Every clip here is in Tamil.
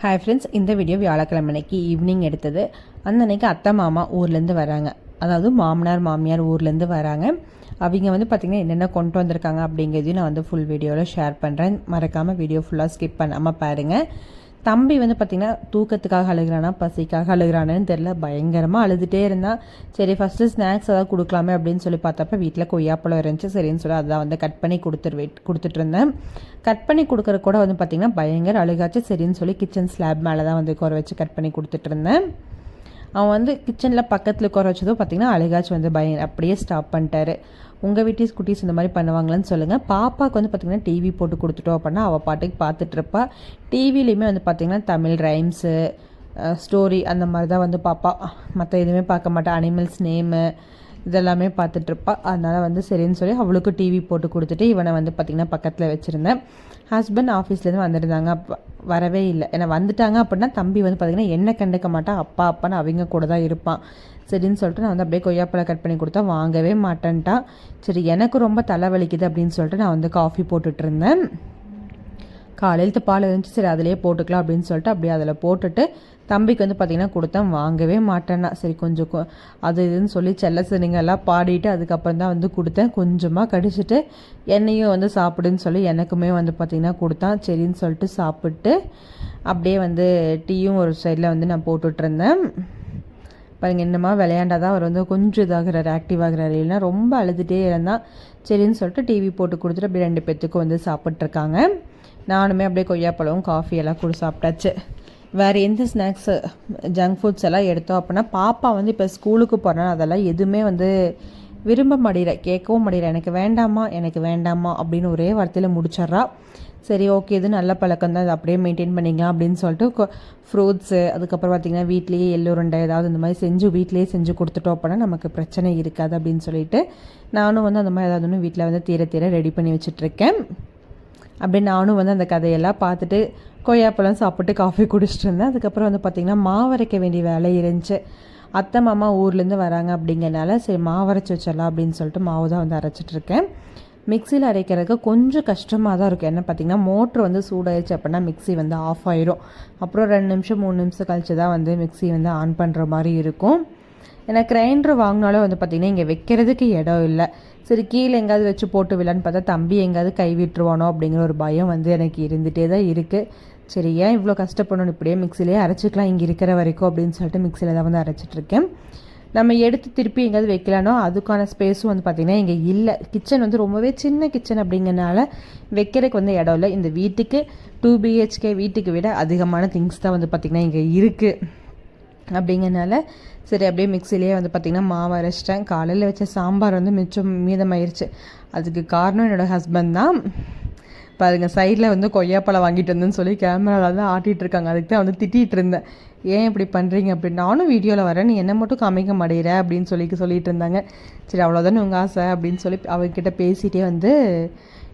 ஹாய் ஃப்ரெண்ட்ஸ் இந்த வீடியோ வியாழக்கிழமை அன்னைக்கு ஈவினிங் எடுத்தது. அந்த அன்னைக்கு அத்தை மாமா ஊர்லேருந்து வராங்க. அதாவது மாமனார் மாமியார் ஊர்லேருந்து வராங்க. அவங்க வந்து பார்த்திங்கன்னா என்னென்ன கொண்டு வந்திருக்காங்க அப்படிங்கிறதையும் நான் வந்து ஃபுல் வீடியோவில் ஷேர் பண்ணுறேன் மறக்காமல் வீடியோ ஃபுல்லாக ஸ்கிப் பண்ணாமல் பாருங்கள் தம்பி வந்து பார்த்திங்கன்னா தூக்கத்துக்காக அழுகிறானா பசிக்காக அழுகிறானேன்னு தெரில பயங்கரமாக அழுதுகிட்டே இருந்தால் சரி ஃபஸ்ட்டு ஸ்நாக்ஸ் ஏதாவது கொடுக்கலாமே அப்படின்னு சொல்லி பார்த்தப்ப வீட்டில் கொய்யாப்பழம் இருந்துச்சு. சரின்னு சொல்லி அதான் வந்து கட் பண்ணி கொடுத்துரு கொடுத்துட்டு இருந்தேன். கட் பண்ணி கொடுக்குற கூட வந்து பார்த்திங்கன்னா பயங்கர அழுகாச்சு. சரின்னு சொல்லி கிச்சன் ஸ்லாப் மேலே தான் வந்து குறை வச்சு கட் பண்ணி கொடுத்துட்டு இருந்தேன். அவன் வந்து கிச்சனில் பக்கத்தில் உட்கார வச்சதும் பார்த்திங்கன்னா அழகாச்சு வந்து பய அப்படியே ஸ்டாப் பண்ணிட்டாரு. உங்கள் வீட்டிஸ் குட்டீஸ் இந்த மாதிரி பண்ணுவாங்களான்னு சொல்லுங்கள் பாப்பாவுக்கு வந்து பார்த்திங்கன்னா டிவி போட்டு கொடுத்துட்டோம் அப்படின்னா அவள் பாட்டுக்கு பார்த்துட்ருப்பா டிவிலையுமே வந்து பார்த்திங்கன்னா தமிழ் ரைம்ஸு ஸ்டோரி அந்த மாதிரி தான் வந்து பாப்பா. மற்ற எதுவுமே பார்க்க மாட்டா. அனிமல்ஸ் நேமு இதெல்லாமே பார்த்துட்ருப்பா. அதனால் வந்து சரின்னு சொல்லி அவளுக்கும் டிவி போட்டு கொடுத்துட்டு இவனை வந்து பார்த்திங்கன்னா பக்கத்தில் வச்சுருந்தேன். ஹஸ்பண்ட் ஆஃபீஸ்லேருந்து வந்திருந்தாங்க. அப்போ வரவே இல்லை. ஏன்னா வந்துட்டாங்க அப்படின்னா தம்பி வந்து பார்த்திங்கன்னா என்ன கண்டுக்க மாட்டான் அப்பா அப்பான்னு அவங்க கூட தான் இருப்பான். சரின்னு சொல்லிட்டு நான் வந்து அப்படியே கொய்யாப்பழம் கட் பண்ணி கொடுத்தா வாங்கவே மாட்டேன்ட்டான் சரி எனக்கு ரொம்ப தலைவலிக்குது அப்படின்னு சொல்லிட்டு நான் வந்து காஃபி போட்டுட்ருந்தேன். காலையில் காலையிலத்து பால் இருந்துச்சு சரி அதிலே போட்டுக்கலாம் அப்படின்னு சொல்லிட்டு அப்படியே அதில் போட்டுட்டு தம்பிக்கு வந்து பார்த்திங்கன்னா கொடுத்தேன். வாங்கவே மாட்டேன்னா சரி கொஞ்சம் அது இதுன்னு சொல்லி செல்ல சினிங்கெல்லாம் பாடிட்டு அதுக்கப்புறம் தான் வந்து கொடுத்தேன். கொஞ்சமாக கடிச்சிட்டு என்னையும் வந்து சாப்பிடுன்னு சொல்லி எனக்குமே வந்து பார்த்திங்கன்னா கொடுத்தான். சரின்னு சொல்லிட்டு சாப்பிட்டு அப்படியே வந்து டீயும் ஒரு சைடில் வந்து நான் போட்டுட்ருந்தேன் பாருங்க என்னமா விளையாண்டா தான் அவர் வந்து கொஞ்சம் இதாகிறாரு ஆக்டிவ் ஆகிறாரு. இல்லைன்னா ரொம்ப அழுதுகிட்டே இருந்தால் சரின்னு சொல்லிட்டு டிவி போட்டு கொடுத்துட்டு அப்படியே ரெண்டு பேர்த்துக்கும் வந்து சாப்பிட்ருக்காங்க நானுமே அப்படியே கொய்யாப்பழம் காஃபி எல்லாம் கூட சாப்பிட்டாச்சு. வேறு எந்த ஸ்நாக்ஸு ஜங்க் ஃபுட்ஸ் எல்லாம் எடுத்தோம் அப்படின்னா பாப்பா வந்து இப்போ ஸ்கூலுக்கு போகிறேன் அதெல்லாம் எதுவுமே வந்து விரும்ப மாட்டேற. கேட்கவும் மாட்டேற. எனக்கு வேண்டாமா? எனக்கு வேண்டாமா? அப்படின்னு ஒரே வார்த்தையில் முடிச்சிட்றா. சரி ஓகே இது நல்ல பழக்கம் தான். அதை அப்படியே மெயின்டைன் பண்ணிக்கலாம் அப்படின்னு சொல்லிட்டு ஃப்ரூட்ஸு அதுக்கப்புறம் பார்த்திங்கன்னா வீட்லேயே எள்ளுருண்டை ஏதாவது இந்த மாதிரி செஞ்சு வீட்லேயே செஞ்சு கொடுத்துட்டோம் அப்படின்னா நமக்கு பிரச்சனை இருக்காது அப்படின்னு சொல்லிட்டு நானும் வந்து அந்த மாதிரி ஏதாவது ஒன்று வீட்டில் வந்து தீர தீர ரெடி பண்ணி வச்சுட்ருக்கேன் அப்படி நானும் வந்து அந்த கதையெல்லாம் பார்த்துட்டு கொய்யாப்பழம் சாப்பிட்டு காஃபி குடிச்சிட்டு இருந்தேன். அதுக்கப்புறம் வந்து பார்த்திங்கன்னா மாவரைக்க வேண்டிய வேலை இருந்துச்சு. அத்தை மாமா ஊர்லேருந்து வராங்க அப்படிங்கிறனால சரி மாவரைச்சி வச்சிடலாம் அப்படின்னு சொல்லிட்டு மாவு தான் வந்து அரைச்சிட்ருக்கேன் மிக்சியில் அரைக்கிறதுக்கு கொஞ்சம் கஷ்டமாக தான் இருக்கும். என்ன பார்த்திங்கன்னா மோட்ரு வந்து சூடாயிடுச்சு அப்படின்னா மிக்சி வந்து ஆஃப் ஆயிரும். அப்புறம் ரெண்டு நிமிஷம் மூணு நிமிஷம் கழிச்சு தான் வந்து மிக்சி வந்து ஆன் பண்ணுற மாதிரி இருக்கும். ஏன்னா கிரைண்டர் வாங்கினாலும் வந்து பார்த்திங்கன்னா இங்கே வைக்கிறதுக்கு இடம் இல்லை. சரி கீழே எங்கேயாவது வச்சு போட்டு விடலான்னு பார்த்தா தம்பி எங்கேயாவது கை விட்டுருவானோ அப்படிங்கிற ஒரு பயம் வந்து எனக்கு இருந்துகிட்டே தான் இருக்குது சரி ஏன் இவ்வளோ கஷ்டப்படணும் இப்படியே மிக்சிலே அரைச்சிக்கலாம் இங்கே இருக்கிற வரைக்கும் அப்படின்னு சொல்லிட்டு மிக்சியில் தான் வந்து அரைச்சிட்ருக்கேன் நம்ம எடுத்து திருப்பி எங்கேயாவது வைக்கலானோ அதுக்கான ஸ்பேஸும் வந்து பார்த்திங்கன்னா இங்கே இல்லை. கிச்சன் வந்து ரொம்பவே சின்ன கிச்சன் அப்படிங்கிறனால வைக்கிறதுக்கு வந்து இடம் இல்லை. இந்த வீட்டுக்கு டூ பிஹெச்கே வீட்டுக்கு விட அதிகமான திங்ஸ் தான் வந்து பார்த்திங்கன்னா இங்கே இருக்குது அப்படிங்கிறனால சரி அப்படியே மிக்சிலேயே வந்து பார்த்திங்கன்னா மாவு அரைச்சிட்டேன். காலையில் வச்ச சாம்பார் வந்து மிச்சம் மீதமாயிருச்சு. அதுக்கு காரணம் என்னோடய ஹஸ்பண்ட் தான். இப்போ அதுங்க சைடில் வந்து கொய்யாப்பழம் வாங்கிட்டு வந்தேன்னு சொல்லி கேமராவில் வந்து ஆட்டிகிட்டு இருக்காங்க. அதுக்கு தான் வந்து திட்டிகிட்டு இருந்தேன். ஏன் இப்படி பண்ணுறீங்க அப்படின்னு. நானும் வீடியோவில் வரேன். நீ என்ன மட்டும் காமிக்க மாட்டேற அப்படின்னு சொல்லி சொல்லிட்டு இருந்தாங்க. சரி அவ்வளோதானே உங்கள் ஆசை? அப்படின்னு சொல்லி அவர்கிட்ட பேசிகிட்டே வந்து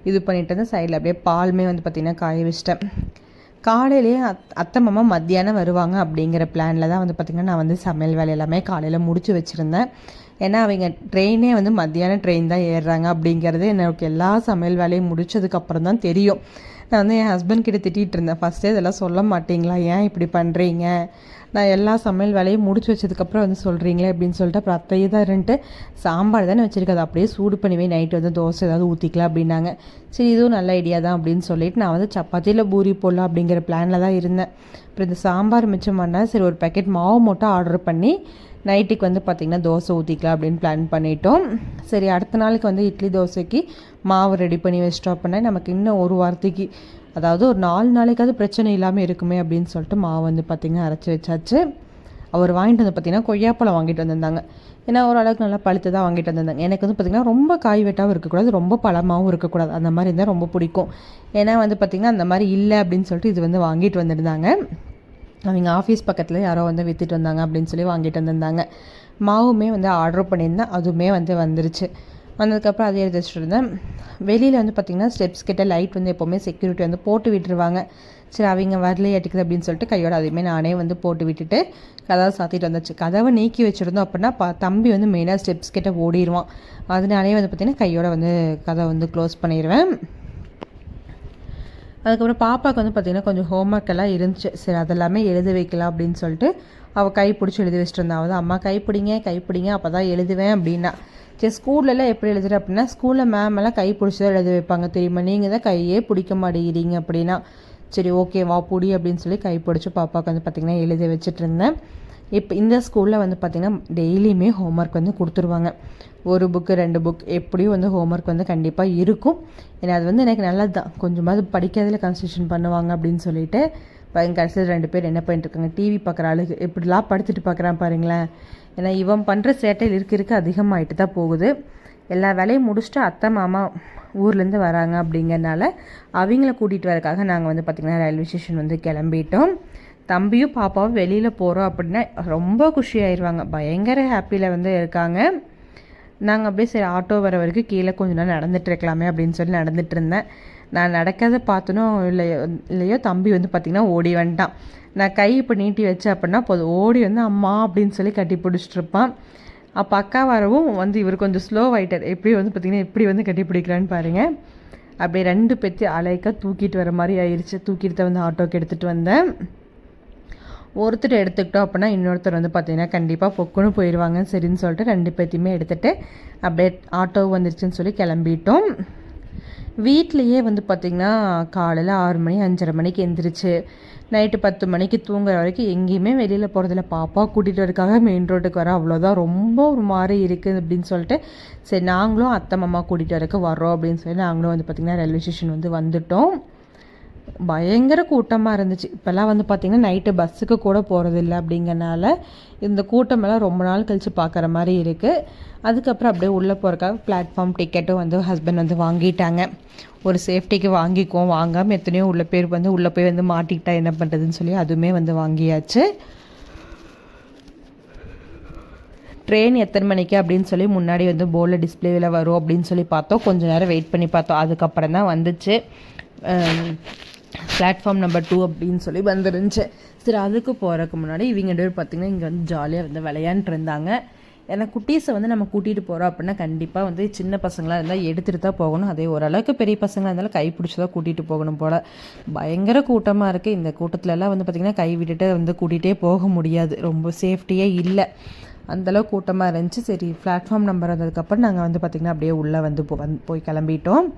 இது பண்ணிட்டு இருந்தேன் சைடில் அப்படியே பாலுமே வந்து பார்த்திங்கன்னா காய வச்சிட்டேன். காலையிலேயே அத் அத்தை மாமா மத்தியானம் வருவாங்க அப்படிங்கிற பிளானில் தான் வந்து பார்த்திங்கன்னா நான் வந்து சமையல் வேலை எல்லாமே காலையில் முடிச்சு வச்சுருந்தேன். ஏன்னா அவங்க ட்ரெயினே வந்து மத்தியானம் ட்ரெயின் தான் ஏறுறாங்க அப்படிங்கிறது எனக்கு எல்லா சமையல் வேலையும் முடிச்சதுக்கப்புறம் தான் தெரியும். நான் வந்து என் ஹஸ்பண்ட் கிட்ட திட்டிகிட்டு இருந்தேன். ஃபஸ்ட்டே இதெல்லாம் சொல்ல மாட்டிங்களா? ஏன் இப்படி பண்ணுறீங்க நான் எல்லா சமையல் வேலையும் முடிச்சு வச்சதுக்கப்புறம் வந்து சொல்கிறீங்களே அப்படின்னு சொல்லிட்டு அப்புறம் அத்தையே தான் இருந்துட்டு சாம்பார் தானே வச்சுருக்கேன் அப்படியே சூடு பண்ணிவே நைட்டு வந்து தோசை ஏதாவது ஊற்றிக்கலாம் அப்படின்னாங்க. சரி இதுவும் நல்ல ஐடியா தான் அப்படின்னு சொல்லிட்டு நான் வந்து சப்பாத்தியில் பூரி போடலாம் அப்படிங்கிற பிளானில் தான் இருந்தேன். அப்புறம் இந்த சாம்பார் மிச்சம் பண்ணால் சரி ஒரு பேக்கெட் மாவு மட்டும் ஆர்டர் பண்ணி நைட்டுக்கு வந்து பார்த்திங்கன்னா தோசை ஊற்றிக்கலாம் அப்படின்னு பிளான் பண்ணிட்டோம். சரி அடுத்த நாளைக்கு வந்து இட்லி தோசைக்கு மாவு ரெடி பண்ணி வச்சிட்டோம் அப்படின்னா நமக்கு இன்னும் ஒரு வாரத்துக்கு அதாவது ஒரு நாலு நாளைக்காவது பிரச்சனை இல்லாமல் இருக்குமே அப்படின்னு சொல்லிட்டு மாவு வந்து பார்த்திங்கன்னா அரைச்சி வச்சாச்சு. அவர் வாங்கிட்டு வந்து பார்த்திங்கன்னா கொய்யாப்பழம் வாங்கிட்டு வந்திருந்தாங்க. ஏன்னா ஓரளவுக்கு நல்லா பழுத்து தான் வாங்கிட்டு வந்திருந்தாங்க. எனக்கு வந்து பார்த்திங்கன்னா ரொம்ப காய் வெட்டாகவும் இருக்கக்கூடாது ரொம்ப பழமாகவும் இருக்கக்கூடாது. அந்த மாதிரி இருந்தால் ரொம்ப பிடிக்கும். ஏன்னா வந்து பார்த்திங்கன்னா அந்த மாதிரி இல்லை அப்படின்னு சொல்லிட்டு இது வந்து வாங்கிட்டு வந்திருந்தாங்க. அவங்க ஆஃபீஸ் பக்கத்தில் யாரோ வந்து விற்றுட்டு வந்தாங்க அப்படின்னு சொல்லி வாங்கிட்டு வந்திருந்தாங்க. மாவுமே வந்து ஆர்டர் பண்ணியிருந்தேன். அதுவுமே வந்து வந்துருச்சு. வந்ததுக்கப்புறம் அதே எடுத்து வச்சுட்டு இருந்தேன். வெளியில் வந்து பார்த்திங்கன்னா ஸ்டெப்ஸ் கிட்ட லைட் வந்து எப்போவுமே செக்யூரிட்டி வந்து போட்டு விட்டுருவாங்க. சரி அவங்க வரலையே அப்படின்னு சொல்லிட்டு கையோட அதையுமே நானே வந்து போட்டு விட்டுட்டு கதவை சாத்திட்டு வந்துச்சு. கதவை நீக்கி வச்சுருந்தோம் அப்படின்னா ப தம்பி வந்து மெயினாக ஸ்டெப்ஸ் கிட்ட ஓடிடுவான் அதனாலே வந்து பார்த்திங்கன்னா கையோட வந்து கதை வந்து க்ளோஸ் பண்ணிடுவேன் அதுக்கப்புறம் பாப்பாவுக்கு வந்து பார்த்திங்கன்னா கொஞ்சம் ஹோம்ஒர்க் எல்லாம் இருந்துச்சு. சரி அதெல்லாமே எழுத வைக்கலாம் அப்படின்னு சொல்லிட்டு அவள் கை பிடிச்சி எழுதி வச்சுட்டு இருந்தா அவள் அம்மா கை பிடிங்க கை பிடிங்க அப்போ தான் எழுதுவேன் அப்படின்னா. சரி ஸ்கூல்லலாம் எப்படி எழுதுற அப்படின்னா ஸ்கூலில் மேம் எல்லாம் கை பிடிச்சி தான் எழுத வைப்பாங்க. தெரியுமா நீங்கள் தான் கையே பிடிக்க மாட்டேங்கிறீங்க அப்படின்னா. சரி ஓகே வா பிடி அப்படின்னு சொல்லி கை பிடிச்சி பாப்பாவுக்கு வந்து பார்த்திங்கன்னா எழுதி வச்சுட்டு இருந்தேன் இப்போ இந்த ஸ்கூலில் வந்து பார்த்திங்கன்னா டெய்லியுமே ஹோம்ஒர்க் வந்து கொடுத்துருவாங்க. ஒரு புக்கு ரெண்டு புக் எப்படியும் வந்து ஹோம்ஒர்க் வந்து கண்டிப்பாக இருக்கும். ஏன்னா அது வந்து எனக்கு நல்லது தான் கொஞ்சமாவது படிக்கிறதுல கன்சன்ட்ரேஷன் பண்ணுவாங்க அப்படின்னு சொல்லிட்டு பையன் கடைசியில் ரெண்டு பேர் என்ன பண்ணிட்டுருக்காங்க டிவி பார்க்குற ஆளுக்கு இப்படிலாம் படுத்துட்டு பார்க்குறான் பாருங்களேன். ஏன்னா இவன் பண்ணுற சேட்டையில் இருக்க இருக்க அதிகமாகிட்டு தான் போகுது. எல்லா வேலையும் முடிச்சுட்டு அத்தை மாமா ஊர்லேருந்து வராங்க அப்படிங்கிறனால அவங்கள கூட்டிகிட்டு வரக்காக நாங்கள் வந்து பார்த்திங்கன்னா ரயில்வே ஸ்டேஷன் வந்து கிளம்பிட்டோம். தம்பியும் பாப்பாவும் வெளியில் போகிறோம் அப்படின்னா ரொம்ப குஷி ஆயிடுவாங்க பயங்கர ஹாப்பியில் வந்து இருக்காங்க. நாங்கள் அப்படியே சரி ஆட்டோ வர வரைக்கும் கீழே கொஞ்ச நேரம் நடந்துட்டு இருக்கலாமே அப்படின்னு சொல்லி நடந்துட்டு இருந்தேன். நான் நடக்காத பார்த்தனோ இல்லையோ இல்லையோ தம்பி வந்து பார்த்திங்கன்னா ஓடி வந்துட்டான். நான் கை இப்போ நீட்டி வச்சேன் அப்படின்னா போதும் ஓடி வந்து அம்மா அப்படின்னு சொல்லி கட்டி பிடிச்சிட்ருப்பான் அப்போ அக்கா வரவும் வந்து இவர் கொஞ்சம் ஸ்லோ ஆகிட்டார் எப்படி வந்து பார்த்திங்கன்னா எப்படி வந்து கட்டி பிடிக்கிறான்னு பாருங்கள் அப்படியே ரெண்டு பேத்தி அலைக்காக தூக்கிட்டு வர மாதிரி ஆயிடுச்சு தூக்கிட்டு வந்து ஆட்டோக்கு எடுத்துகிட்டு வந்தேன். ஒருத்தர் எடுத்துக்கிட்டோம் அப்படின்னா இன்னொருத்தர் வந்து பார்த்திங்கன்னா கண்டிப்பாக பொக்குன்னு போயிடுவாங்க சரின்னு சொல்லிட்டு ரெண்டு பேர்த்தையுமே எடுத்துகிட்டு அப்படியே ஆட்டோ வந்துருச்சுன்னு சொல்லி கிளம்பிட்டோம். வீட்லேயே வந்து பார்த்திங்கன்னா காலையில் ஆறு மணி அஞ்சரை மணிக்கு எந்திரிச்சு நைட்டு பத்து மணிக்கு தூங்குற வரைக்கும் எங்கேயுமே வெளியில் போகிறதில்ல பாப்பா கூட்டிகிட்டு வரக்காக மெயின் ரோட்டுக்கு வர. அவ்வளோதான் ரொம்ப ஒரு மாதிரி இருக்குது அப்படின்னு சொல்லிட்டு சரி நாங்களும் அத்தை மாமா கூட்டிகிட்டு வரக்கு வரோம் அப்படின்னு சொல்லி நாங்களும் வந்து பார்த்திங்கன்னா ரயில்வே ஸ்டேஷன் வந்து வந்துட்டோம். பயங்கர கூட்டமாக இருந்துச்சு. இப்போல்லாம் வந்து பார்த்திங்கன்னா நைட்டு பஸ்ஸுக்கு கூட போகிறதில்ல அப்படிங்கிறனால இந்த கூட்டமெல்லாம் ரொம்ப நாள் கழித்து பார்க்குற மாதிரி இருக்குது அதுக்கப்புறம் அப்படியே உள்ளே போகிறக்காக பிளாட்ஃபார்ம் டிக்கெட்டும் வந்து ஹஸ்பண்ட் வந்து வாங்கிட்டாங்க. ஒரு சேஃப்டிக்கு வாங்கிக்குவோம். வாங்காமல் எத்தனையோ உள்ள பேர் வந்து உள்ளே போய் வந்து மாட்டிக்கிட்டா என்ன பண்ணுறதுன்னு சொல்லி அதுவுமே வந்து வாங்கியாச்சு. ட்ரெயின் எத்தனை மணிக்கு அப்படின்னு சொல்லி முன்னாடி வந்து போர்டில் டிஸ்பிளேவில் வரும் அப்படின்னு சொல்லி பார்த்தோம். கொஞ்சம் நேரம் வெயிட் பண்ணி பார்த்தோம். அதுக்கப்புறம் தான் வந்துச்சு. பிளாட்ஃபார்ம் நம்பர் டூ அப்படின்னு சொல்லி வந்துருந்துச்சு. சரி அதுக்கு போகிறதுக்கு முன்னாடி இவங்க ரெண்டு பேர் பார்த்திங்கன்னா இங்கே வந்து ஜாலியாக வந்து விளையாண்டுட்டு இருந்தாங்க. ஏன்னா குட்டீஸை வந்து நம்ம கூட்டிகிட்டு போகிறோம் அப்படின்னா கண்டிப்பாக வந்து சின்ன பசங்களாக இருந்தால் எடுத்துகிட்டு தான் போகணும். அதே ஓரளவுக்கு பெரிய பசங்களாக இருந்தாலும் கை பிடிச்சி தான் கூட்டிகிட்டு போகணும் போல். பயங்கர கூட்டமாக இருக்குது இந்த கூட்டத்துலலாம் வந்து பார்த்திங்கன்னா கை விட்டுட்டு வந்து கூட்டிகிட்டே போக முடியாது. ரொம்ப சேஃப்டியே இல்லை. அந்தளவு கூட்டமாக இருந்துச்சு. சரி பிளாட்ஃபார்ம் நம்பர் வந்ததுக்கப்புறம் நாங்கள் வந்து பார்த்திங்கன்னா அப்படியே உள்ளே வந்து போ வந்து போய் கிளம்பிட்டோம்.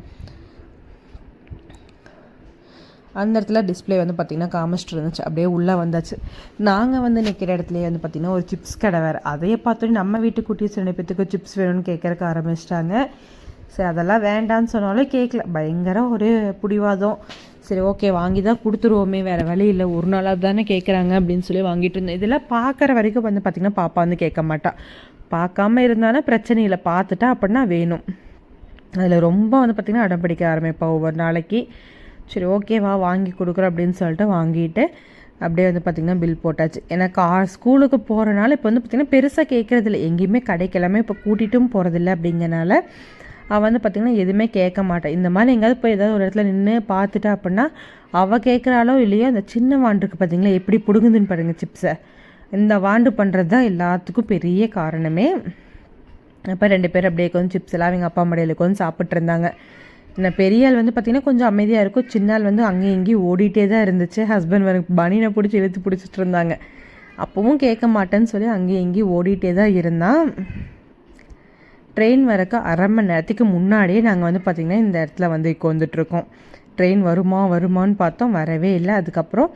அந்த இடத்துல டிஸ்பிளே வந்து பார்த்திங்கன்னா காமிச்சிட்டு இருந்துச்சு. அப்படியே உள்ளே வந்தாச்சு. நாங்கள் வந்து நிற்கிற இடத்துலையே வந்து பார்த்திங்கன்னா ஒரு சிப்ஸ் கடை வேறு. அதையே பார்த்தோன்னே நம்ம வீட்டு குட்டீஸ் ரெண்டு பேத்துக்கு சிப்ஸ் வேணும்னு கேட்கறக்கு ஆரம்பிச்சிட்டாங்க. சரி அதெல்லாம் வேண்டான்னு சொன்னாலும் கேட்கல. பயங்கர ஒரு பிடிவாதம். சரி ஓகே வாங்கி தான் கொடுத்துருவோமே. வேறு வழி இல்லை. ஒரு நாளாக தானே கேட்குறாங்க அப்படின்னு சொல்லி வாங்கிட்டு இருந்தேன். இதெல்லாம் பார்க்குற வரைக்கும் வந்து பார்த்திங்கன்னா பாப்பா வந்து கேட்க மாட்டா. பார்க்காம இருந்தாலும் பிரச்சனை இல்லை. பார்த்துட்டா அப்படின்னா வேணும். அதில் ரொம்ப வந்து பார்த்திங்கன்னா அடம் பிடிக்க ஆரம்பிப்பா ஒவ்வொரு நாளைக்கு. சரி ஓகேவா வாங்கி கொடுக்குறோம் அப்படின்னு சொல்லிட்டு வாங்கிட்டு அப்படியே வந்து பார்த்திங்கன்னா பில் போட்டாச்சு. ஏன்னா கா ஸ்கூலுக்கு போகிறனால இப்போ வந்து பார்த்திங்கன்னா பெருசாக கேட்குறதில்ல எங்கேயுமே கிடைக்கலாமே இப்போ கூட்டிகிட்டும் போகிறதில்ல அப்படிங்கிறனால அவள் வந்து பார்த்திங்கன்னா எதுவுமே கேட்க மாட்டேன் இந்த மாதிரி எங்கேயாவது போய் ஏதாவது ஒரு இடத்துல நின்று பார்த்துட்டா அப்படின்னா அவள் கேட்குறாளோ இல்லையோ அந்த சின்ன வாண்டுக்கு பார்த்திங்களா எப்படி பிடுங்குதுன்னு பாருங்கள் சிப்ஸை இந்த வாண்டு பண்ணுறது தான் எல்லாத்துக்கும் பெரிய காரணமே. அப்போ ரெண்டு பேரும் அப்படியே கொஞ்சம் சிப்ஸ் எல்லாம் அவங்க அப்பா மடையில் கொஞ்சம் சாப்பிட்ருந்தாங்க நான் பெரிய ஆள் வந்து பார்த்திங்கன்னா கொஞ்சம் அமைதியாக இருக்கும். சின்ன ஆள் வந்து அங்கேயும் இங்கேயும் ஓடிட்டே தான் இருந்துச்சு. ஹஸ்பண்ட் வந்து பனினை பிடிச்சி இழுத்து பிடிச்சிட்டு இருந்தாங்க. அப்போவும் கேட்க மாட்டேன்னு சொல்லி அங்கேயும் இங்கேயும் ஓடிட்டே தான் இருந்தான். ட்ரெயின் வரக்க அரை மணி நேரத்துக்கு முன்னாடியே நாங்கள் வந்து பார்த்திங்கன்னா இந்த இடத்துல வந்து உட்காந்துட்ருக்கோம் ட்ரெயின் வருமா வருமானு பார்த்தோம். வரவே இல்லை. அதுக்கப்புறம்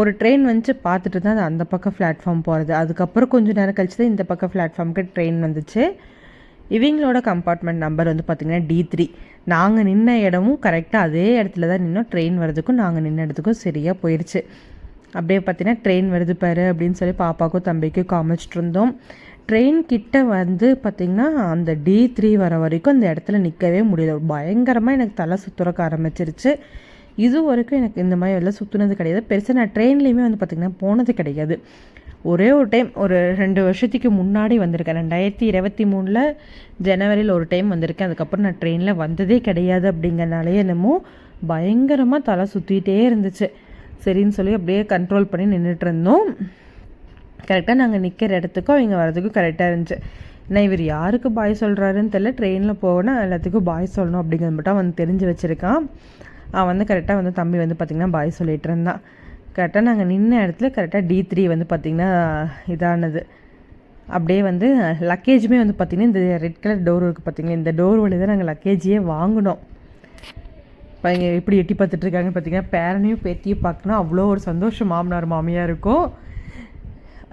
ஒரு ட்ரெயின் வந்துச்சு. பார்த்துட்டு தான் அது அந்த பக்கம் பிளாட்ஃபார்ம் போகிறது அதுக்கப்புறம் கொஞ்சம் நேரம் கழிச்சு தான் இந்த பக்கம் பிளாட்ஃபார்முக்கு ட்ரெயின் வந்துச்சு. இவங்களோட கம்பார்ட்மெண்ட் நம்பர் வந்து பார்த்திங்கன்னா டி த்ரீ நாங்கள் நின்ன இடமும் கரெக்டாக அதே இடத்துல தான் நின்னோம். ட்ரெயின் வர்றதுக்கும் நாங்கள் நின்ன இடத்துக்கும் சரியாக போயிடுச்சு அப்படியே பார்த்தீங்கன்னா ட்ரெயின் வருது பாரு அப்படின்னு சொல்லி பாப்பாவுக்கும் தம்பிக்கும் காமிச்சிட்டு இருந்தோம். ட்ரெயின் கிட்ட வந்து பார்த்திங்கன்னா அந்த டி த்ரீ வர வரைக்கும் அந்த இடத்துல நிற்கவே முடியல. பயங்கரமாக எனக்கு தலை சுற்றுறக்க ஆரம்பிச்சிருச்சு. இது வரைக்கும் எனக்கு இந்த மாதிரி எல்லாம் சுற்றுனது கிடையாது. பெருசாக நான் ட்ரெயின்லேயுமே வந்து பார்த்திங்கன்னா போனது கிடையாது. ஒரே ஒரு டைம் ஒரு ரெண்டு வருஷத்துக்கு முன்னாடி வந்திருக்கேன். ரெண்டாயிரத்தி இருபத்தி மூணில் ஜனவரியில் ஒரு டைம் வந்திருக்கேன். அதுக்கப்புறம் நான் ட்ரெயினில் வந்ததே கிடையாது அப்படிங்கிறனாலே என்னமோ பயங்கரமாக தலை சுற்றிகிட்டே இருந்துச்சு. சரின்னு சொல்லி அப்படியே கண்ட்ரோல் பண்ணி நின்றுட்டு இருந்தோம். கரெக்டாக நாங்கள் நிற்கிற இடத்துக்கும் அவங்க வரதுக்கும் கரெக்டாக இருந்துச்சு. நான் இவர் யாருக்கு பாய் சொல்கிறாருன்னு தெரில ட்ரெயினில் போகணும் எல்லாத்துக்கும் பாய் சொல்லணும் அப்படிங்கிறது மட்டும் அவன் தெரிஞ்சு வச்சுருக்கான். அவன் வந்து கரெக்டாக வந்து தம்பி வந்து பார்த்திங்கன்னா பாய் சொல்லிகிட்டு இருந்தான். கரெக்டாக நாங்கள் நின்ன இடத்துல கரெக்டாக டி த்ரீ வந்து பார்த்திங்கன்னா இதானது. அப்படியே வந்து லக்கேஜுமே வந்து பார்த்திங்கன்னா இந்த ரெட் கலர் டோர் இருக்குது பார்த்திங்கன்னா இந்த டோர் வழி தான் நாங்கள் லக்கேஜையே வாங்கினோம். இப்போ இங்கே எப்படி எட்டி பார்த்துட்ருக்காங்கன்னு பார்த்திங்கன்னா பார்த்தீங்கன்னா பேரனையும் பேத்தியும் பார்க்கணும். அவ்வளோ ஒரு சந்தோஷம் மாமனார் மாமியாக இருக்கும்.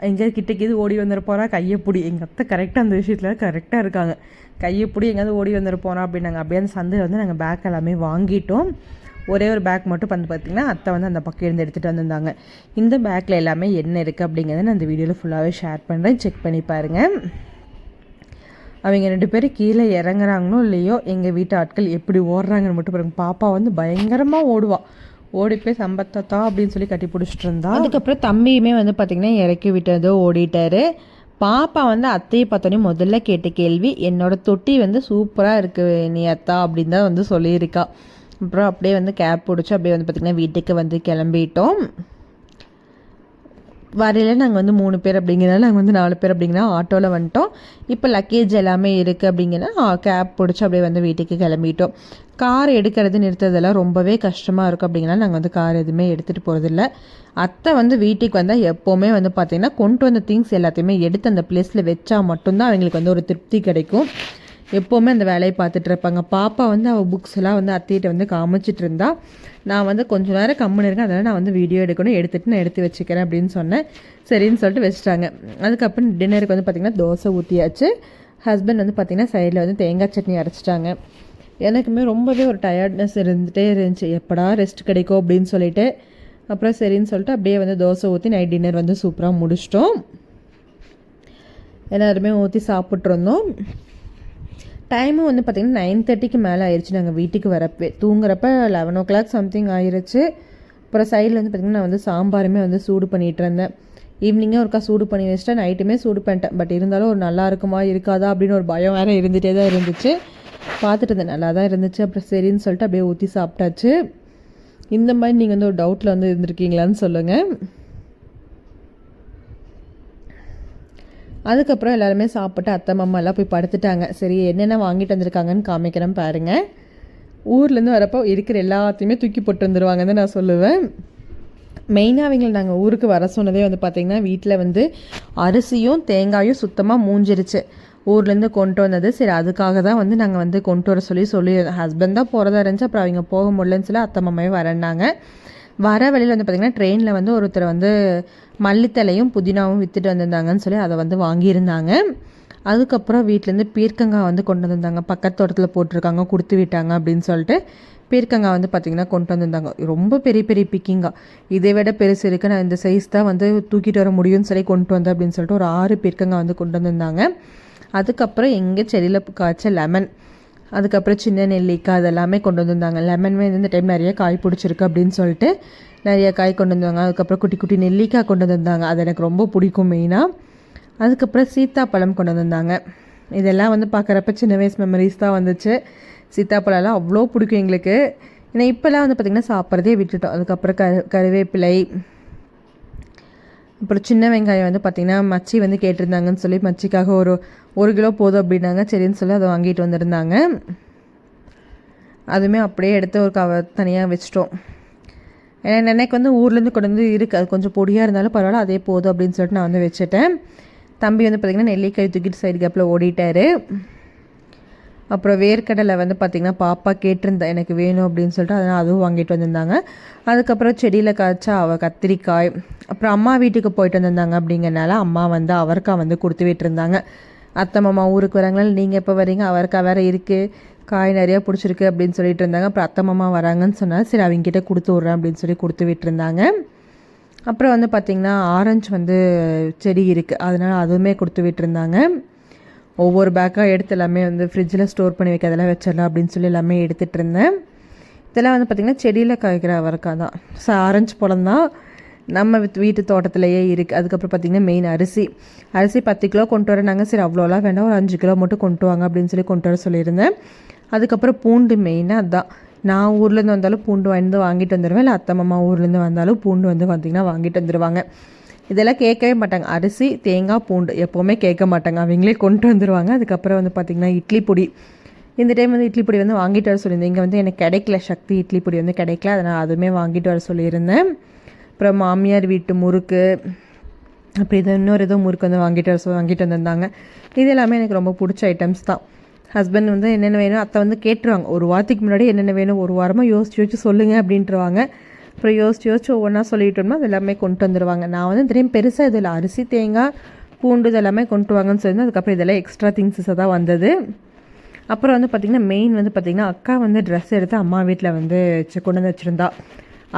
எங்கேயாவது கிட்டக்கேது ஓடி வந்துட போகிறா கையை பிடி. எங்கள் அத்தை கரெக்டாக அந்த விஷயத்தில் கரெக்டாக இருக்காங்க. கையை பிடி எங்கேயாவது ஓடி வந்துட அப்படின்னு அப்படின்னாங்க. அப்படியே அந்த சந்தையில் வந்து நாங்கள் பேக் எல்லாமே வாங்கிட்டோம். ஒரே ஒரு பேக் மட்டும் வந்து பார்த்திங்கன்னா அத்தை வந்து அந்த பக்கம் இருந்து எடுத்துகிட்டு வந்திருந்தாங்க. இந்த பேக்கில் எல்லாமே என்ன இருக்குது அப்படிங்கிறத நான் அந்த வீடியோவில் ஃபுல்லாகவே ஷேர் பண்ணுறேன் செக் பண்ணி பாருங்கள் அவங்க ரெண்டு பேரும் கீழே இறங்குறாங்களோ இல்லையோ எங்கள் வீட்டு ஆட்கள் எப்படி ஓடுறாங்கன்னு மட்டும் பாருங்க. பாப்பா வந்து பயங்கரமாக ஓடுவாள் ஓடி போய் சம்பத்தத்தா அப்படின்னு சொல்லி கட்டி பிடிச்சிட்டு இருந்தா. அதுக்கப்புறம் தம்பியுமே வந்து பார்த்திங்கன்னா இறக்கி விட்டதோ ஓடிட்டாரு. பாப்பா வந்து அத்தையை பார்த்தோன்னே முதல்ல கேட்ட கேள்வி என்னோட தொட்டி வந்து சூப்பராக இருக்குது நீ அத்தா அப்படின்னு தான் வந்து சொல்லியிருக்கா. அப்புறம் அப்படியே வந்து கேப் பிடிச்சி அப்படியே வந்து பார்த்திங்கன்னா வீட்டுக்கு வந்து கிளம்பிட்டோம். வரையில் நாங்கள் வந்து மூணு பேர் அப்படிங்கிறனால நாங்கள் வந்து நாலு பேர் அப்படிங்கிற ஆட்டோவில் வந்துட்டோம். இப்போ லக்கேஜ் எல்லாமே இருக்குது அப்படிங்கன்னா கேப் பிடிச்சி அப்படியே வந்து வீட்டுக்கு கிளம்பிட்டோம். கார் எடுக்கிறது நிறுத்துறதெல்லாம் ரொம்பவே கஷ்டமாக இருக்கும் அப்படிங்கிறனால நாங்கள் வந்து கார் எதுவுமே எடுத்துகிட்டு போகிறதில்ல அத்தை வந்து வீட்டுக்கு வந்தால் எப்போவுமே வந்து பார்த்திங்கன்னா கொண்டு வந்த திங்ஸ் எல்லாத்தையுமே எடுத்து அந்த பிளேஸில் வச்சா மட்டும்தான் அவங்களுக்கு வந்து ஒரு திருப்தி கிடைக்கும். எப்போவுமே அந்த வேலையை பார்த்துட்டு இருப்பாங்க. பாப்பா வந்து அவள் புக்ஸ் எல்லாம் வந்து அத்தையிட்ட வந்து காமிச்சிட்டு இருந்தா நான் வந்து கொஞ்ச நேரம் கம்முன்னு இருக்கேன் அதனால் நான் வந்து வீடியோ எடுக்கணும் எடுத்துகிட்டு நான் எடுத்து வச்சுக்கிறேன் அப்படின்னு சொன்னேன். சரின்னு சொல்லிட்டு வச்சுட்டாங்க. அதுக்கப்புறம் டின்னருக்கு வந்து பார்த்திங்கன்னா தோசை ஊற்றியாச்சு ஹஸ்பண்ட் வந்து பார்த்திங்கன்னா சைடில் வந்து தேங்காய் சட்னி அரைச்சிட்டாங்க. எனக்குமே ரொம்பவே ஒரு டயர்ட்னஸ் இருந்துகிட்டே இருந்துச்சு. எப்படா ரெஸ்ட் கிடைக்கும் அப்படின்னு சொல்லிட்டு. அப்புறம் சரின்னு சொல்லிட்டு அப்படியே வந்து தோசை ஊற்றி நைட் டின்னர் வந்து சூப்பராக முடிச்சிட்டோம். எல்லாருமே ஊற்றி சாப்பிட்ருந்தோம் டைமும் வந்து பார்த்திங்கன்னா நைன் தேர்ட்டிக்கு மேலே ஆயிடுச்சு நாங்கள் வீட்டுக்கு வரப்பே. தூங்குறப்ப லெவன் ஓ கிளாக் சம்திங் ஆயிடுச்சு அப்புறம் சைடில் வந்து பார்த்திங்கன்னா நான் வந்து சாம்பாருமே வந்து சூடு பண்ணிகிட்டு இருந்தேன். ஈவினிங்கே ஒருக்கா சூடு பண்ணி வச்சுட்டேன். நைட்டுமே சூடு பண்ணிட்டேன். பட் இருந்தாலும் ஒரு நல்லா இருக்குமா இருக்காதா அப்படின்னு ஒரு பயம் வேறு இருந்துகிட்டே தான் இருந்துச்சு. பார்த்துட்டு இருந்தேன். நல்லா தான் இருந்துச்சு. அப்புறம் சரின்னு சொல்லிட்டு அப்படியே ஊற்றி சாப்பிட்டாச்சு. இந்த மாதிரி நீங்கள் வந்து ஒரு டவுட்டில் வந்து இருந்திருக்கீங்களான்னு சொல்லுங்கள் அதுக்கப்புறம் எல்லாருமே சாப்பிட்டு அத்தை மாமா எல்லாம் போய் படுத்துட்டாங்க. சரி என்னென்ன வாங்கிட்டு வந்திருக்காங்கன்னு காமிக்கிறேன் பாருங்கள் ஊர்லேருந்து வரப்போ இருக்கிற எல்லாத்தையுமே தூக்கி போட்டு வந்துடுவாங்கன்னு நான் சொல்லுவேன். மெயினாக அவங்களை நாங்கள் ஊருக்கு வர சொன்னதே வந்து பார்த்திங்கன்னா வீட்டில் வந்து அரிசியும் தேங்காயும் சுத்தமாக மூஞ்சிருச்சு. ஊர்லேருந்து கொண்டு வந்தது. சரி அதுக்காக தான் வந்து நாங்கள் வந்து கொண்டு வர சொல்லி சொல்லி ஹஸ்பண்ட் தான் போகிறதா இருந்துச்சு. அப்புறம் அவங்க போக முடியலன்னு சொல்லி அத்தை மாமாவே வரேன்னாங்க. வர வழியில் வந்து பார்த்திங்கன்னா ட்ரெயினில் வந்து ஒருத்தர் வந்து மல்லித்தலையும் புதினாவும் விற்றுட்டு வந்திருந்தாங்கன்னு சொல்லி அதை வந்து வாங்கியிருந்தாங்க. அதுக்கப்புறம் வீட்டிலேருந்து பீர்க்கங்காய் வந்து கொண்டு வந்திருந்தாங்க. பக்கத்து தோட்டத்தில் போட்டிருக்காங்க கொடுத்து விட்டாங்க அப்படின்னு சொல்லிட்டு பீர்க்கங்காய் வந்து பார்த்திங்கன்னா கொண்டு வந்திருந்தாங்க. ரொம்ப பெரிய பெரிய பிக்கிங்காய் இதை விட பெருசு இருக்குது நான் இந்த சைஸ் தான் வந்து தூக்கிட்டு வர முடியும்னு சொல்லி கொண்டு வந்தேன் அப்படின்னு சொல்லிட்டு ஒரு ஆறு பீர்க்கங்காய் வந்து கொண்டு வந்திருந்தாங்க. அதுக்கப்புறம் எங்கள் செடியில் காய்ச்ச லெமன் அதுக்கப்புறம் சின்ன நெல்லிக்காய் அதெல்லாமே கொண்டு வந்திருந்தாங்க. லெமன்மே இந்த டைம் நிறைய காய் பிடிச்சிருக்கு அப்படின்னு சொல்லிட்டு நிறைய காய் கொண்டு வந்தாங்க. அதுக்கப்புறம் குட்டி குட்டி நெல்லிக்காய் கொண்டு வந்திருந்தாங்க. அது எனக்கு ரொம்ப பிடிக்கும் மெயினாக அதுக்கப்புறம் சீத்தாப்பழம் கொண்டு வந்திருந்தாங்க. இதெல்லாம் வந்து பார்க்குறப்ப சின்ன வயசு மெமரிஸ் தான் வந்துச்சு. சீத்தாப்பழம்லாம் அவ்வளோ பிடிக்கும் எங்களுக்கு. ஏன்னா இப்போல்லாம் வந்து பார்த்திங்கன்னா சாப்பிட்றதே விட்டுட்டோம். அதுக்கப்புறம் கரு கருவேப்பிலை அப்புறம் சின்ன வெங்காயம் வந்து பார்த்திங்கன்னா மச்சி வந்து கேட்டிருந்தாங்கன்னு சொல்லி மச்சிக்காக ஒரு ஒரு கிலோ போதும் அப்படின்னாங்க. சரின்னு சொல்லி அதை வாங்கிட்டு வந்திருந்தாங்க. அதுவுமே அப்படியே எடுத்து ஒரு கவ தனியாக வச்சிட்டோம். ஏன்னா எனக்கு வந்து ஊர்லேருந்து கொண்டு வந்து இருக்குது அது கொஞ்சம் பொடியாக இருந்தாலும் பரவாயில்ல அதே போதும் அப்படின்னு சொல்லிட்டு நான் வந்து வச்சுட்டேன். தம்பி வந்து பார்த்திங்கன்னா நெல்லிக்காய் தூக்கிட்டு சைடு கேப்பில் ஓடிட்டார். அப்புறம் வேர்க்கடலை வந்து பார்த்திங்கன்னா பாப்பா கேட்டிருந்தேன் எனக்கு வேணும் அப்படின்னு சொல்லிட்டு அதனால் அதுவும் வாங்கிட்டு வந்திருந்தாங்க. அதுக்கப்புறம் செடியில் காய்ச்சா அவள் கத்திரிக்காய் அப்புறம் அம்மா வீட்டுக்கு போயிட்டு வந்திருந்தாங்க அப்படிங்கிறனால அம்மா வந்து அவரைக்காய் வந்து கொடுத்து விட்டுருந்தாங்க. அத்தை மாமா ஊருக்கு வராங்களா நீங்கள் எப்போ வரீங்க? அவரைக்காய் வேறு இருக்குது காய் நிறையா பிடிச்சிருக்கு அப்படின்னு சொல்லிட்டு இருந்தாங்க. அப்புறம் அத்தை மாமா வராங்கன்னு சொன்னால் சரி அவங்ககிட்ட கொடுத்து விட்றேன் அப்படின்னு சொல்லி கொடுத்து விட்டுருந்தாங்க. அப்புறம் வந்து பார்த்திங்கன்னா ஆரஞ்சு வந்து செடி இருக்குது அதனால் அதுவுமே கொடுத்து விட்டுருந்தாங்க. ஒவ்வொரு பேக்காக எடுத்து எல்லாமே வந்து ஃப்ரிட்ஜில் ஸ்டோர் பண்ணி வைக்க அதெல்லாம் வச்சிடலாம் அப்படின்னு சொல்லி எல்லாமே எடுத்துகிட்டு இருந்தேன். இதெல்லாம் வந்து பார்த்திங்கன்னா செடியில் காய்க்கிற அவரைக்காய் தான். ஸோ ஆரஞ்சு பழம் தான் நம்ம வீட்டு தோட்டத்திலேயே இருக்குது அதுக்கப்புறம் பார்த்திங்கன்னா மெயின் அரிசி. அரிசி பத்து கிலோ கொண்டு வரனாங்க சரி அவ்வளோலாம் வேண்டாம் ஒரு அஞ்சு கிலோ மட்டும் கொண்டு வாங்க அப்படின்னு சொல்லி கொண்டு வர சொல்லியிருந்தேன். அதுக்கப்புறம் பூண்டு மெயினாக அதுதான் நான் ஊர்லேருந்து வந்தாலும் பூண்டு வந்து வாங்கிட்டு வந்துடுவேன் இல்லை அத்தை மாமா ஊர்லேருந்து வந்தாலும் பூண்டு வந்து பார்த்திங்கன்னா வாங்கிட்டு வந்துடுவாங்க இதெல்லாம் கேட்கவே மாட்டாங்க. அரிசி தேங்காய் பூண்டு எப்போவுமே கேட்க மாட்டாங்க. அவங்களே கொண்டு வந்துடுவாங்க அதுக்கப்புறம் வந்து பார்த்திங்கன்னா இட்லி பொடி. இந்த டைம் வந்து இட்லி பொடி வந்து வாங்கிட்டு வர சொல்லியிருந்தேன். இங்கே வந்து எனக்கு கிடைக்கல. சக்தி இட்லி பொடி வந்து கிடைக்கல. அதனால் அதுவுமே வாங்கிட்டு வர சொல்லியிருந்தேன். அப்புறம் மாமியார் வீட்டு முறுக்கு. அப்படி இது இன்னொரு ஏதோ முறுக்கு வந்து வாங்கிட்டு வர வாங்கிட்டு வந்திருந்தாங்க. இது எல்லாமே எனக்கு ரொம்ப பிடிச்ச ஐட்டம்ஸ் தான். ஹஸ்பண்ட் வந்து என்னென்ன வேணும் அத்தை வந்து கேட்டுருவாங்க. ஒரு வாரத்துக்கு முன்னாடி என்னென்ன வேணும் ஒரு வாரமாக யோசிச்சு யோசிச்சு சொல்லுங்கள் அப்படின்ட்டுருவாங்க. அப்புறம் யோசிச்சு யோசிச்சு ஒவ்வொன்றா சொல்லிட்டோம்னா அது எல்லாமே கொண்டு வந்துடுவாங்க நான் வந்து தெரியும் பெருசாக இதில் அரிசி தேங்காய் பூண்டு இதெல்லாமே கொண்டு வாங்கன்னு சொல்லி அதுக்கப்புறம் இதெல்லாம் எக்ஸ்ட்ரா திங்ஸஸாக தான் வந்தது. அப்புறம் வந்து பார்த்திங்கன்னா மெயின் வந்து பார்த்திங்கன்னா அக்கா வந்து ட்ரெஸ் எடுத்து அம்மா வீட்டில் வந்து கொண்டு வந்து வச்சுருந்தா.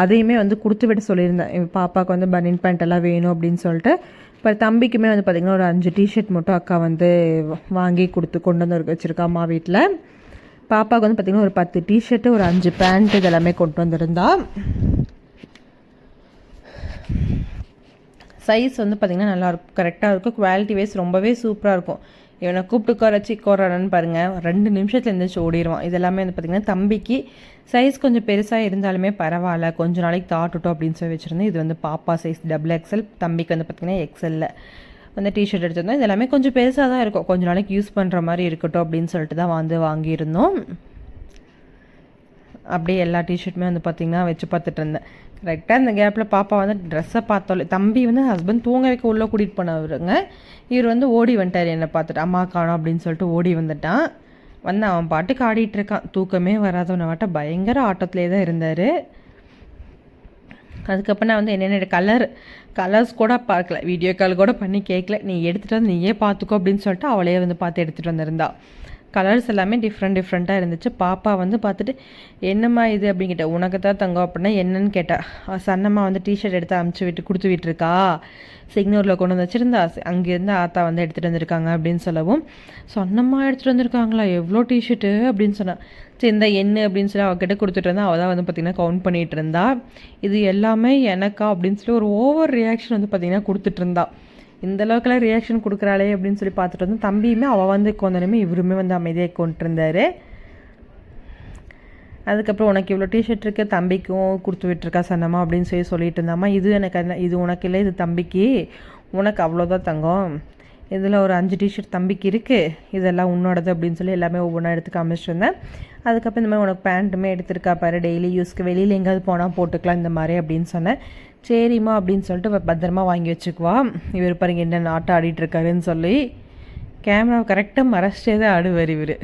அதையுமே வந்து கொடுத்து விட சொல்லியிருந்தேன். பாப்பாவுக்கு வந்து பனியன் பேண்ட் எல்லாம் வேணும் அப்படின்னு சொல்லிட்டு. இப்போ தம்பிக்குமே வந்து பார்த்திங்கன்னா ஒரு அஞ்சு டிஷர்ட் மட்டும் அக்கா வந்து வாங்கி கொடுத்து கொண்டு வந்து வச்சுருக்கா அம்மா வீட்டில் பாப்பாவுக்கு வந்து பார்த்திங்கன்னா ஒரு பத்து டிஷர்ட்டு ஒரு அஞ்சு பேண்ட் இதெல்லாமே கொண்டு வந்திருந்தா. சைஸ் வந்து பார்த்திங்கன்னா நல்லாயிருக்கும் கரெக்டாக இருக்கும். குவாலிட்டி வைஸ் ரொம்பவே சூப்பராக இருக்கும். இவனை கூப்பிட்டு குறைச்சி கோறானு பாருங்கள் ரெண்டு நிமிஷத்தில் எழுந்திரிச்சு ஓடிடுவான் இதெல்லாமே வந்து பார்த்திங்கன்னா தம்பிக்கு சைஸ் கொஞ்சம் பெருசாக இருந்தாலுமே பரவாயில்ல. கொஞ்சம் நாளைக்கு தாட்டுட்டோம் அப்படின்னு சொல்லி வச்சுருந்தேன். இது வந்து பாப்பா சைஸ் டபுள் எக்ஸல் தம்பிக்கு வந்து பார்த்திங்கன்னா எக்ஸலில் வந்து டிஷர்ட் எடுத்திருந்தோம். இதெல்லாமே கொஞ்சம் பெருசாக தான் இருக்கும். கொஞ்சம் நாளைக்கு யூஸ் பண்ணுற மாதிரி இருக்கட்டும் அப்படின்னு சொல்லிட்டு தான் வந்து வாங்கியிருந்தோம். அப்படியே எல்லா டிஷர்ட்டுமே வந்து பார்த்திங்கன்னா வச்சு பார்த்துட்டு இருந்தேன். கரெக்டாக அந்த கேப்பில் பாப்பா வந்து ட்ரெஸ்ஸை பார்த்தாலே தம்பி வந்து ஹஸ்பண்ட் தூங்க வைக்க உள்ளே கூட்டிகிட்டு போனவருங்க. இவர் வந்து ஓடி வந்துட்டார் என்னை பார்த்துட்டு. அம்மா காணும் அப்படின்னு சொல்லிட்டு ஓடி வந்துட்டான். வந்து அவன் பாட்டுக்கு ஆடிட்டு இருக்கான். தூக்கமே வராதவனை வாட்ட பயங்கர ஆட்டத்திலே தான் இருந்தார். அதுக்கப்புறம் நான் வந்து என்னென்ன கலர் கலர்ஸ் கூட பார்க்கல. வீடியோ கால் கூட பண்ணி கேட்கல. நீ எடுத்துகிட்டு வந்து நீயே பார்த்துக்கோ அப்படின்னு சொல்லிட்டு அவளே வந்து பார்த்து எடுத்துகிட்டு வந்திருந்தா. கலர்ஸ் எல்லாமே டிஃப்ரெண்ட் டிஃப்ரெண்ட்டாக இருந்துச்சு. பாப்பா வந்து பார்த்துட்டு என்னம்மா இது? அப்படின்னு கேட்டேன் உனக்கு தான் தங்கம் அப்படின்னா என்னன்னு கேட்டா சன்னம்மா வந்து டிஷர்ட் எடுத்து அமுச்சு விட்டு கொடுத்து விட்டுருக்கா? சிக்னூரில் கொண்டு வந்து வச்சுருந்தா அங்கேருந்து ஆத்தா வந்து எடுத்துகிட்டு வந்திருக்காங்க அப்படின்னு சொல்லவும் சொன்னம்மா எடுத்துகிட்டு வந்திருக்காங்களா? எவ்வளோ டிஷர்ட்டு அப்படின்னு சொன்னான் சரி இந்த எண்ணு அப்படின்னு சொல்லி அவகிட்ட கொடுத்துட்டு இருந்தா அவள் தான் வந்து பார்த்திங்கன்னா கவுண்ட் பண்ணிகிட்டு இருந்தா. இது எல்லாமே எனக்கா அப்படின்னு சொல்லி ஒரு ஓவர் ரியாக்ஷன் வந்து பார்த்திங்கன்னா கொடுத்துட்டு இருந்தா. இந்த அளவுக்குலாம் ரியாக்ஷன் கொடுக்குறாளே அப்படின்னு சொல்லி பார்த்துட்டு வந்து தம்பியுமே அவள் வந்து கொண்டனுமே இவருமே வந்து அமைதியாக கொண்டு இருந்தார் அதுக்கப்புறம் உனக்கு இவ்வளோ டிஷர்ட் இருக்குது தம்பிக்கும் கொடுத்து விட்டுருக்கா சன்னம்மா அப்படின்னு சொல்லி சொல்லிட்டு இருந்தாம்மா இது எனக்கு இது உனக்கு இல்லை இது தம்பிக்கு. உனக்கு அவ்வளோதான் தங்கம். இதில் ஒரு அஞ்சு டிஷர்ட் தம்பிக்கு இருக்குது இதெல்லாம் உன்னோடது அப்படின்னு சொல்லி எல்லாமே ஒவ்வொன்றா எடுத்து காமிச்சிட்டு இருந்தேன். அதுக்கப்புறம் இந்த மாதிரி உனக்கு பேண்ட்டுமே எடுத்திருக்கா பாரு டெய்லி யூஸ்க்கு வெளியில் எங்கேயாவது போனால் போட்டுக்கலாம் இந்த மாதிரி அப்படின்னு சொன்னேன். சரிம்மா அப்படின்னு சொல்லிட்டு பத்திரமா வாங்கி வச்சுக்குவா. இவர் பாருங்க என்ன ஆட்டம் ஆடிட்டுருக்காருன்னு சொல்லி கேமராவை கரெக்டாக மறைச்சிட்டே தான் ஆடுவார் இவர்.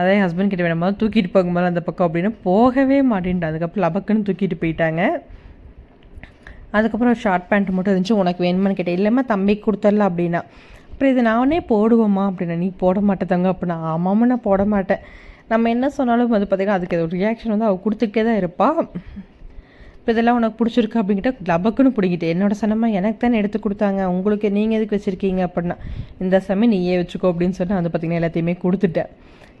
அதே ஹஸ்பண்ட் கிட்ட வேணுமா தூக்கிட்டு போகும்போது அந்த பக்கம் அப்படின்னு போகவே மாட்டேன்ட்டு அதுக்கப்புறம் லபக்குன்னு தூக்கிட்டு போயிட்டாங்க. அதுக்கப்புறம் ஷார்ட் பேண்ட் மட்டும் இருந்துச்சு. உனக்கு வேணுமான்னு கேட்டேன். இல்லைம்மா தம்பிக்கு கொடுத்துடல அப்படின்னா. அப்புறம் இது நானே போடுவோம்மா அப்படின்னா நீ போட மாட்டேதாங்க அப்படின்னா ஆமாம்மா நான் போட மாட்டேன். நம்ம என்ன சொன்னாலும் வந்து பார்த்திங்கன்னா அதுக்கு ஒரு ரியாக்ஷன் வந்து அவள் கொடுத்துக்கே தான் இருப்பாள் இப்போ இதெல்லாம் உனக்கு பிடிச்சிருக்கு அப்படிங்கிட்ட லபக்குன்னு பிடிக்கிட்டு என்னோட சனமாக எனக்கு தானே எடுத்து கொடுத்தாங்க. உங்களுக்கு நீங்கள் எதுக்கு வச்சுருக்கீங்க அப்படின்னா இந்த சமயம் நீயே வச்சுக்கோ அப்படின்னு சொன்னால் வந்து பார்த்திங்கன்னா எல்லாத்தையுமே கொடுத்துட்டேன்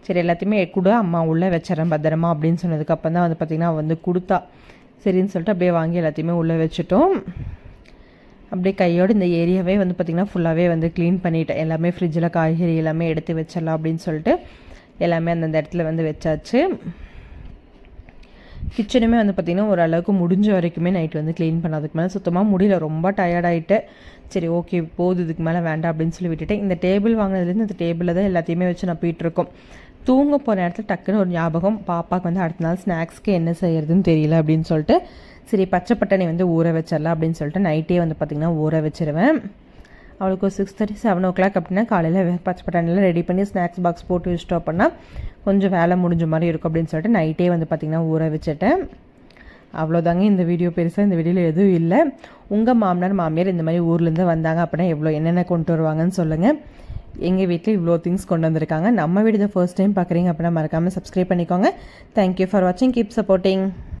சரி எல்லாத்தையுமே கொடு அம்மா உள்ளே வச்சிடறேன் பத்திரமா அப்படின்னு சொன்னதுக்கப்புறம் தான் வந்து பார்த்திங்கன்னா வந்து கொடுத்தா. சரின்னு சொல்லிட்டு அப்படியே வாங்கி எல்லாத்தையுமே உள்ளே வச்சுட்டோம். அப்படியே கையோடு இந்த ஏரியாவே வந்து பார்த்திங்கன்னா ஃபுல்லாகவே வந்து க்ளீன் பண்ணிட்டேன். எல்லாமே ஃப்ரிட்ஜில் காய்கறி எல்லாமே எடுத்து வச்சிடலாம் அப்படின்னு சொல்லிட்டு எல்லாமே அந்தந்த இடத்துல வந்து வச்சாச்சு. கிச்சனுமே வந்து பார்த்திங்கன்னா ஓரளவுக்கு முடிஞ்ச வரைக்குமே நைட் வந்து க்ளீன் பண்ணதுக்கு மேலே சுத்தமாக முடியல. ரொம்ப டயர்டாயிட்டு சரி ஓகே போகுது இதுக்கு மேலே வேண்டாம் அப்படின்னு சொல்லி விட்டுட்டேன். இந்த டேபிள் வாங்கினதுலேருந்து இந்த டேபிளில் தான் எல்லாத்தையுமே வச்சு நான் போயிட்டுருக்கோம் தூங்க போகிற இடத்துல டக்குன்னு ஒரு ஞாபகம் பாப்பாவுக்கு வந்து அடுத்த நாள் ஸ்நாக்ஸ்க்கு என்ன செய்யறதுன்னு தெரியல அப்படின்னு சொல்லிட்டு சரி பச்சை பட்டாணி வந்து ஊற வச்சிடலாம் அப்படின்னு சொல்லிட்டு நைட்டே வந்து பார்த்திங்கன்னா ஊற வச்சிருவேன். அவளுக்கு ஒரு six thirty seven o'clock அப்படின்னா காலையில் பச்சை பட்டாணிலாம் ரெடி பண்ணி ஸ்நாக்ஸ் பாக்ஸ் போட்டு வச்சிட்டோம் அப்படின்னா கொஞ்சம் வேலை முடிஞ்ச மாதிரி இருக்கும் அப்படின்னு சொல்லிட்டு நைட்டே வந்து பார்த்திங்கன்னா ஊற வச்சுட்டேன். அவ்வளோதாங்க இந்த வீடியோ பெருசாக இந்த வீடியோவில் எதுவும் இல்லை. உங்கள் மாமனார் மாமியார் இந்த மாதிரி ஊர்லேருந்து வந்தாங்க அப்படின்னா எவ்வளோ என்னென்ன கொண்டு வருவாங்கன்னு சொல்லுங்கள் எங்கள் வீட்டில் இவ்வளோ திங்ஸ் கொண்டு வந்திருக்காங்க. நம்ம வீடு ஃபர்ஸ்ட் டைம் பார்க்குறீங்க அப்படின்னா மறக்காமல் சப்ஸ்கிரைப் பண்ணிக்கோங்க. தேங்க்யூ ஃபார் வாட்சிங் கீப் சப்போர்ட்டிங்